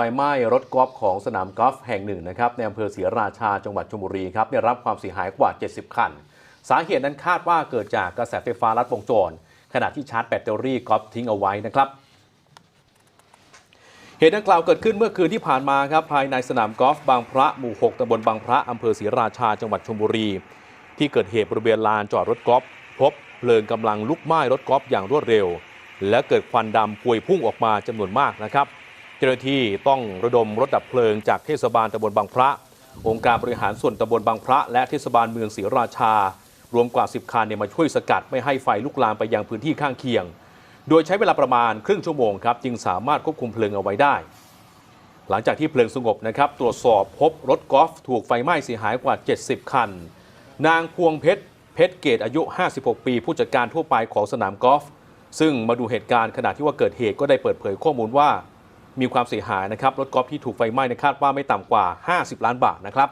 ไฟไหม้รถกอล์ฟของสนามกอล์ฟแห่งหนึ่งนะครับในอำเภอศรีราชาจังหวัดชลบุรีครับได้รับความเสียหายกว่า 70 คัน สาเหตุนั้นคาดว่าเกิดจากกระแสไฟฟ้าลัดวงจร ขณะที่ชาร์จแบตเตอรี่กอล์ฟทิ้งเอาไว้นะครับเหตุดังกล่าวเกิดขึ้นเมื่อคืนที่ผ่านมาครับภายในสนามกอล์ฟบางพระหมู่ 6ตำบลบางพระอำเภอศรีราชาจังหวัดชลบุรี ที่เกิดเหตุบริเวณลานจอดรถกอล์ฟพบเพลิงกำลังลุกไหม้รถกอล์ฟอย่างรวดเร็ว และเกิดควันดำพวยพุ่งออกมาจำนวนมากนะครับ เจ้าหน้าที่ต้องระดมรถดับเพลิงจากเทศบาลตำบลบางพระ องค์การบริหารส่วนตำบลบางพระ และเทศบาลเมืองศรีราชา รวมกว่า 10 คันเนี่ยมาช่วยสกัดไม่ให้ไฟลุกลามไปยังพื้นที่ข้างเคียง โดยใช้เวลาประมาณครึ่งชั่วโมงครับจึงสามารถควบคุมเพลิงเอาไว้ได้ หลังจากที่เพลิงสงบนะครับตรวจสอบพบรถกอล์ฟถูกไฟไหม้เสียหายกว่า 70 คัน นางพวงเพชรเพชรเกตอายุ 56 ปี ผู้จัดการทั่วไปของสนามกอล์ฟซึ่งมาดูเหตุการณ์ขณะที่ว่าเกิดเหตุก็ได้เปิดเผยข้อมูลว่า มีความเสียหายนะครับรถกอล์ฟที่ถูกไฟไหม้นยคาดว่าไม่ต่ำกว่า 50 ล้านบาทนะครับ